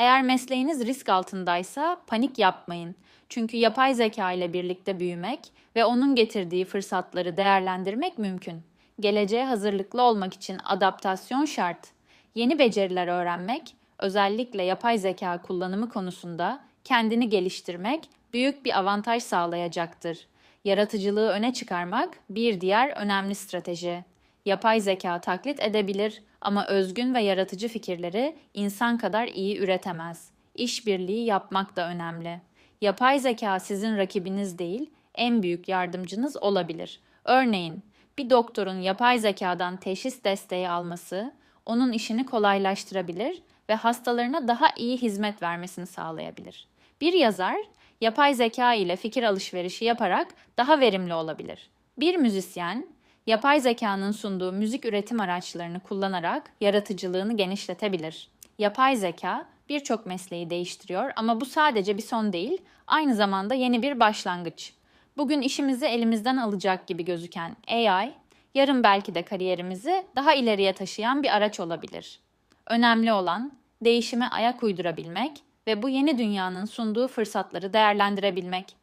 Eğer mesleğiniz risk altındaysa panik yapmayın. Çünkü yapay zeka ile birlikte büyümek ve onun getirdiği fırsatları değerlendirmek mümkün. Geleceğe hazırlıklı olmak için adaptasyon şart. Yeni beceriler öğrenmek, özellikle yapay zeka kullanımı konusunda kendini geliştirmek büyük bir avantaj sağlayacaktır. Yaratıcılığı öne çıkarmak bir diğer önemli strateji. Yapay zeka taklit edebilir ama özgün ve yaratıcı fikirleri insan kadar iyi üretemez. İşbirliği yapmak da önemli. Yapay zeka sizin rakibiniz değil, en büyük yardımcınız olabilir. Örneğin, bir doktorun yapay zekadan teşhis desteği alması onun işini kolaylaştırabilir ve hastalarına daha iyi hizmet vermesini sağlayabilir. Bir yazar yapay zeka ile fikir alışverişi yaparak daha verimli olabilir. Bir müzisyen yapay zekanın sunduğu müzik üretim araçlarını kullanarak yaratıcılığını genişletebilir. Yapay zeka birçok mesleği değiştiriyor ama bu sadece bir son değil, aynı zamanda yeni bir başlangıç. Bugün işimizi elimizden alacak gibi gözüken AI, yarın belki de kariyerimizi daha ileriye taşıyan bir araç olabilir. Önemli olan değişime ayak uydurabilmek ve bu yeni dünyanın sunduğu fırsatları değerlendirebilmek.